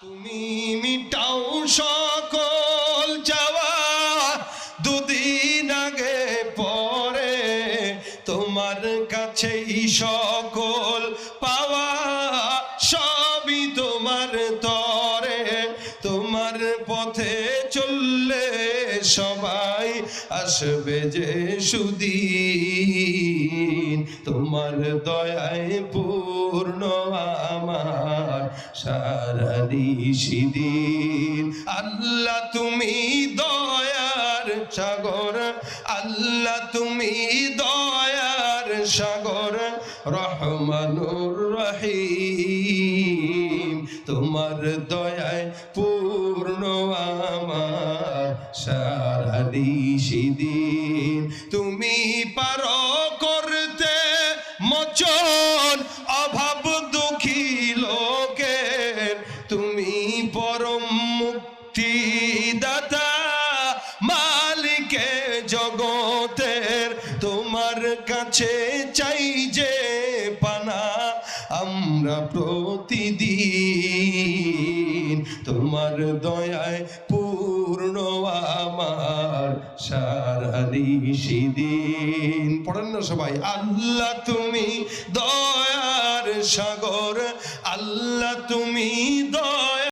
তুমি মিটাও সকল যাওয়া দুদিন আগে পরে তোমার কাছেই সকল পাওয়া। সবই তোমার তরে, তোমার পথে চললে সবাই আসবে যে সুদিন। তোমার দয়ায় পূর্ণ আমার। সারা আল্লাহ তুমি দয়ার সাগর, আল্লাহ তুমি দয়ার সাগর, রহমানুর রহিম। তোমার দয়ায় পূর্ণ আমার সারা দিন। তুমি পারো মুক্তি দাতা মালিকে জগতের তোমার কাছে চাই যে পানা, আমরা প্রতিদিন তোমার দয়ায় পূর্ণ আমার সারা দিন। পড়েন না সবাই, আল্লাহ তুমি দয়ার সাগর, আল্লাহ তুমি দয়া